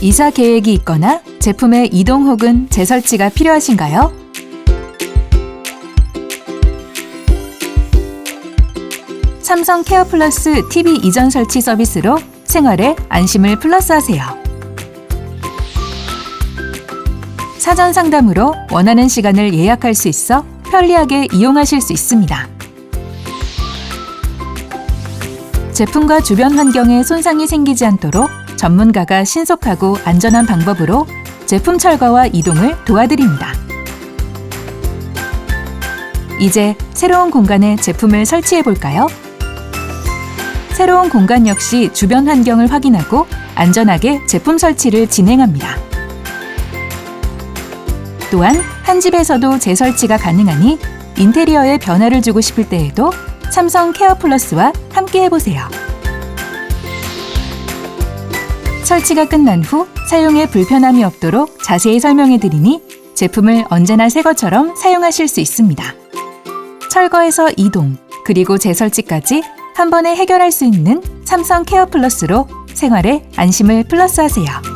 이사 계획이 있거나 제품의 이동 혹은 재설치가 필요하신가요? 삼성 케어 플러스 TV 이전 설치 서비스로 생활에 안심을 플러스하세요. 사전 상담으로 원하는 시간을 예약할 수 있어 편리하게 이용하실 수 있습니다. 제품과 주변 환경에 손상이 생기지 않도록 전문가가 신속하고 안전한 방법으로 제품 철거와 이동을 도와드립니다. 이제 새로운 공간에 제품을 설치해 볼까요? 새로운 공간 역시 주변 환경을 확인하고 안전하게 제품 설치를 진행합니다. 또한 한 집에서도 재설치가 가능하니 인테리어에 변화를 주고 싶을 때에도 삼성 케어 플러스와 함께 해보세요. 설치가 끝난 후 사용에 불편함이 없도록 자세히 설명해 드리니 제품을 언제나 새 것처럼 사용하실 수 있습니다. 철거에서 이동, 그리고 재설치까지 한 번에 해결할 수 있는 삼성 케어 플러스로 생활에 안심을 플러스하세요.